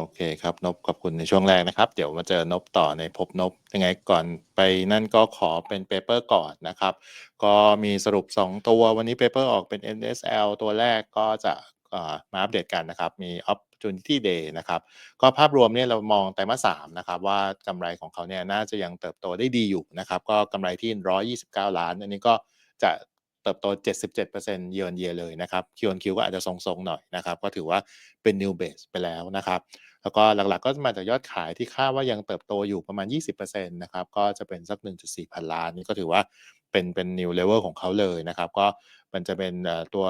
โอเคครับ นบขอบคุณในช่วงแรกนะครับ เดี๋ยวมาเจอนบต่อในพบนบยังไงก่อนไปนั่นก็ขอเป็นเปเปอร์ก่อนนะครับ ก็มีสรุป 2 ตัววันนี้เปเปอร์ออกเป็น NSL ตัวแรกก็จะมาอัปเดตกันนะครับ มี Opportunity Day นะครับ ก็ภาพรวมเนี่ยเรามองไตรมาสสามนะครับว่ากำไรของเขาเนี่ยน่าจะยังเติบโตได้ดีอยู่นะครับ ก็กำไรที่ 129 ล้าน อันนี้ก็จะ เติบโต 77% year on year เลยนะครับ Q on Q ก็อาจจะทรงๆหน่อยนะครับ ก็ถือว่าเป็น new base ไปแล้วนะครับ แล้วก็หลักๆก็มาจากยอดขายที่คาดว่ายังเติบโตอยู่ประมาณ 20%นะครับ ก็จะเป็นสัก 1.4 พันล้านนี่ก็ถือว่าเป็นเป็น new level ของเขาเลยนะครับ ก็มันจะเป็นตัว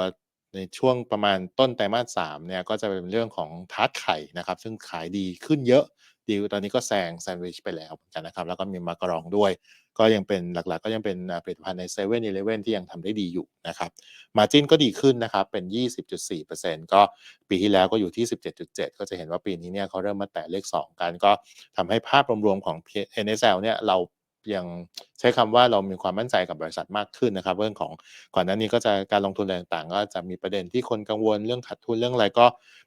ในช่วงประมาณต้นไตรมาส3เนี่ยก็จะเป็นเรื่องของทาร์ตไข่นะครับ ซึ่งขายดีขึ้นเยอะ ดีตอนนี้ก็แซงแซนด์วิชไปแล้วเหมือนกันนะครับ แล้วก็มีมากรองด้วย ก็ยังเป็นหลักๆ ก็ยังเป็นผลิตภัณฑ์ใน7 e เ e ่ e อที่ยังทำได้ดีอยู่นะครับมาจินก็ดีขึ้นนะครับ เป็น 20.4%ก็ปีที่แล้วก็อยู่ที่ 17.7 ก็จะเห็นว่าปีนี้เนี่ยเขาเริ่มมาแตะเลข 2 กันก็ทำให้ภาพรวมๆของ NSL เนี่ยเรา ยังใช้คำว่าเรามีความมั่นใจกับบริษัทมากขึ้นนะครับ เรื่องของก่อนหน้านี้ก็จะการลงทุนต่างๆ ก็จะมีประเด็นที่คนกังวลเรื่องขาดทุนเรื่องอะไรก็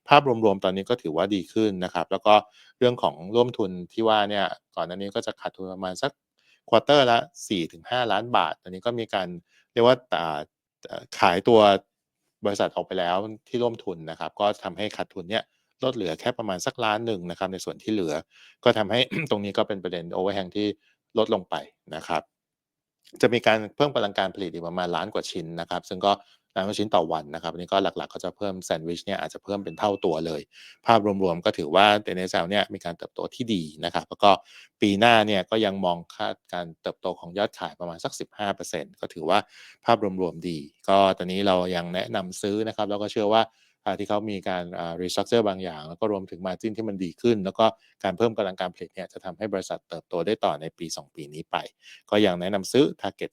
ภาพรวมๆ ตอนนี้ก็ถือว่าดีขึ้นนะครับ แล้วก็เรื่องของร่วมทุนที่ว่าเนี่ยก่อนหน้านี้ก็จะขาดทุนประมาณสักควอเตอร์ละ 4-5 ล้านบาท ตอนนี้ก็มีการเรียกว่าขายตัวบริษัทออกไปแล้วที่ร่วมทุนนะครับ ก็ทำให้ขาดทุนเนี่ยลดเหลือแค่ประมาณสักล้านหนึ่งนะครับในส่วนที่เหลือ ก็ทำให้ตรงนี้ก็เป็นประเด็นโอเวอร์แฮงที่ ลดลงไปนะครับ จะมีการเพิ่มพลังการผลิตอีกประมาณล้านกว่าชิ้นนะครับ ซึ่งก็ล้านกว่าชิ้นต่อวันนะครับนี่ก็หลักๆก็จะเพิ่มแซนด์วิชเนี่ยอาจจะเพิ่มเป็นเท่าตัวเลย ภาพรวมๆก็ถือว่าเดนเนซลเนี่ยมีการเติบโตที่ดีนะครับแล้วก็ปีหน้าเนี่ยก็ยังมองคาดการเติบโตของยอดขายประมาณสัก 15%ก็ถือว่าภาพรวมๆดี ก็ตอนนี้เรายังแนะนำซื้อนะครับแล้วก็เชื่อว่า ที่เขามีการรีสตรัคเจอร์บางอย่าง แล้วก็รวมถึงมาจิ้นที่มันดีขึ้น แล้วก็การเพิ่มกำลังการผลิตเนี่ยจะทำให้บริษัทเติบโตได้ต่อในปี 2 ปีนี้ไป ก็อยังแนะนำซื้อ Target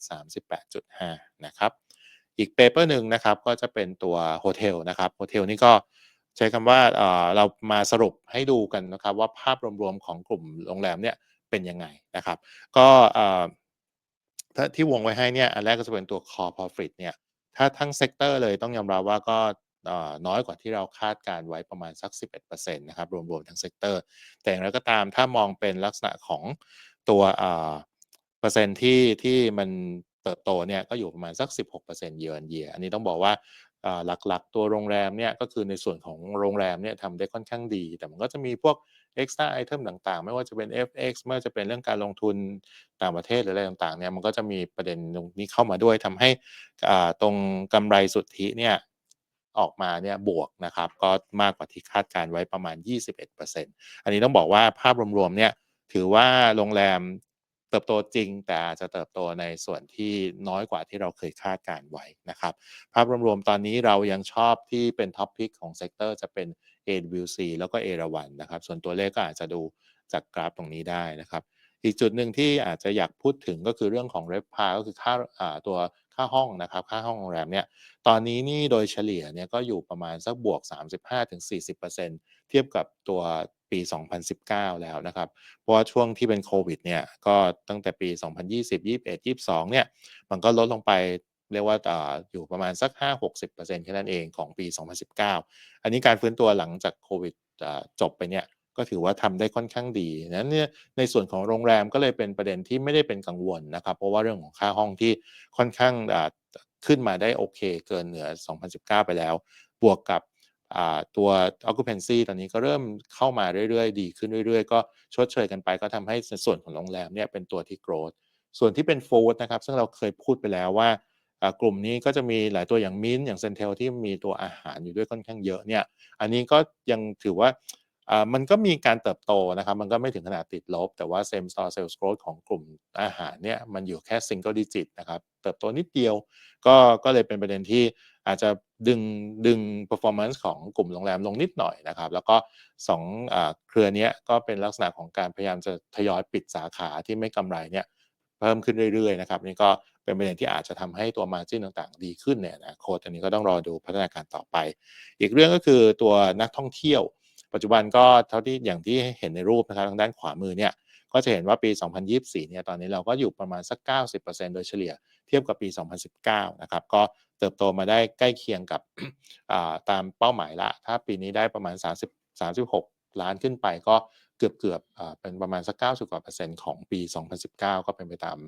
38.5 นะครับ อีกเปเปอร์หนึ่งนะครับก็จะเป็นตัวโฮเทลนะครับโฮเทลนี่ก็ใช้คำว่าเรามาสรุปให้ดูกันนะครับว่าภาพรวมๆของกลุ่มโรงแรมเนี่ยเป็นยังไงนะครับ ก็ที่วงไว้ให้เนี่ยอันแรกก็จะเป็นตัว core profit เนี่ยถ้าทั้งเซกเตอร์เลยต้องยอมรับว่าก็ น้อยกว่าที่เราคาดการไว้ประมาณสัก 11%นะครับรวมๆทั้งเซกเตอร์ แต่อย่างไรก็ตามถ้ามองเป็นลักษณะของตัวเปอร์เซ็นต์ที่ที่มันเติบโตเนี่ยก็อยู่ประมาณสัก 16%เยือนเยียอันนี้ต้องบอกว่าหลักๆ ตัวโรงแรมเนี่ยก็คือในส่วนของโรงแรมเนี่ยทำได้ค่อนข้างดี แต่มันก็จะมีพวก extra item ต่างๆ ไม่ว่าจะเป็น FX ไม่ว่าจะเป็นเรื่องการลงทุนต่างประเทศหรืออะไรต่างๆเนี่ยมันก็จะมีประเด็นตรงนี้เข้ามาด้วยทำให้ตรงกำไรสุทธิเนี่ย ออกมาเนี่ยบวกนะครับก็มากกว่าที่คาดการไว้ประมาณ 21%อันนี้ต้องบอกว่าภาพรวมๆเนี่ยถือว่าโรงแรมเติบโตจริงแต่อาจจะเติบโตในส่วนที่น้อยกว่าที่เราเคยคาดการไว้นะครับ ภาพรวมๆตอนนี้เรายังชอบที่เป็นท็อปพิกของเซกเตอร์จะเป็น AWC แล้วก็เอราวันนะครับ ส่วนตัวเลขก็อาจจะดูจากกราฟตรงนี้ได้นะครับ อีกจุดหนึ่งที่อาจจะอยากพูดถึงก็คือเรื่องของเรฟพาก็คือค่าตัวค่าห้องนะครับค่าห้องโรงแรมเนี่ยตอนนี้นี่โดยเฉลี่ยเนี่ยก็อยู่ประมาณสักบวก 35-40%เทียบกับตัวปี 2019 แล้วนะครับ เพราะว่าช่วงที่เป็นโควิดเนี่ยก็ตั้งแต่ปี 2020 21 22 เนี่ยมันก็ลดลงไปเรียกว่าออยู่ประมาณสัก 5-60%แค่นั้นเองของปี 2019 อันนี้การฟื้นตัวหลังจากโควิดจบไปเนี่ย ก็ถือว่าทำได้ค่อนข้างดีนะเนี่ยในส่วนของโรงแรมก็เลยเป็นประเด็นที่ไม่ได้เป็นกังวลนะครับ เพราะว่าเรื่องของค่าห้องที่ค่อนข้างขึ้นมาได้โอเคเกินเหนือ 2019 ไปแล้ว บวกกับตัว occupancy ตอนนี้ก็เริ่มเข้ามาเรื่อยๆ ดีขึ้นเรื่อยๆ ก็ชดเชยกันไปก็ทำให้ส่วนของโรงแรมเนี่ยเป็นตัวที่ growth ส่วนที่เป็น food นะครับซึ่งเราเคยพูดไปแล้วว่ากลุ่มนี้ก็จะมีหลายตัวอย่างมิ้นอย่างเซนเทลที่มีตัวอาหารอยู่ด้วยค่อนข้างเยอะเนี่ย อันนี้ก็ยังถือว่า มันก็มีการเติบโตนะครับ มันก็ไม่ถึงขนาดติดลบ แต่ว่า same store sales growth ของกลุ่มอาหารเนี่ยมันอยู่แค่ single digit นะครับ เติบโตนิดเดียว ก็ก็เลยเป็นประเด็นที่อาจจะดึงดึง performance ของกลุ่มโรงแรมลงนิดหน่อยนะครับ แล้วก็สองเครือนี้ก็เป็นลักษณะของการพยายามจะทยอยปิดสาขาที่ไม่กำไรเนี่ยเพิ่มขึ้นเรื่อยๆนะครับนี่ก็เป็นประเด็นที่อาจจะทำให้ตัว margin ต่างๆ ดีขึ้นเนี่ยนะโค้ดอันนี้ก็ต้องรอดูพัฒนาการต่อไป อีกเรื่องก็คือตัวนักท่องเที่ยว ปัจจุบันก็เท่าที่อย่างที่เห็นในรูปนะครับทางด้านขวามือเนี่ยก็จะเห็นว่าปี 2024 เนี่ย ตอนนี้เราก็อยู่ประมาณสัก 90%โดยเฉลี่ยเทียบกับปี 2019 นะครับ ก็เติบโตมาได้ใกล้เคียงกับตามเป้าหมายละ ถ้าปีนี้ได้ประมาณ 30 36 ล้านขึ้นไปก็เกือบๆอ่าเป็นประมาณสัก 90 กว่าเปอร์เซ็นต์ของปี 2019 ก็เป็นไปตาม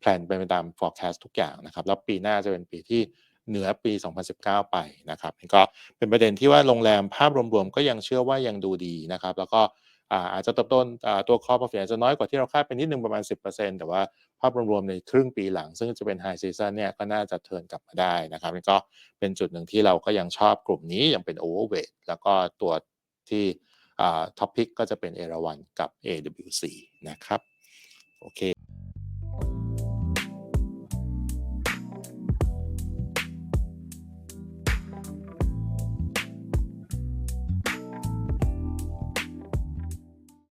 แพลนเป็นไปตาม forecast ทุกอย่างนะครับ แล้วปีหน้าจะเป็นปีที่ เหนือปี 2019 ไปนะครับนี่ก็เป็นประเด็นที่ว่าโรงแรมภาพรวมๆ ก็ยังเชื่อว่ายังดูดีนะครับ แล้วก็อาจจะเติบโตตัว core profit อาจะน้อยกว่าที่เราคาดไปนิดนึงประมาณ 10%แต่ว่าภาพรวมๆในครึ่งปีหลัง ซึ่งจะเป็น high season เนี่ยก็น่าจะเทิร์นกลับมาได้นะครับนี่ก็เป็นจุดหนึ่งที่เราก็ยังชอบกลุ่มนี้ยังเป็น overweight แล้วก็ตัวที่อ่า top pick ก็จะเป็นเอราวันกับ AWC นะครับ โอเค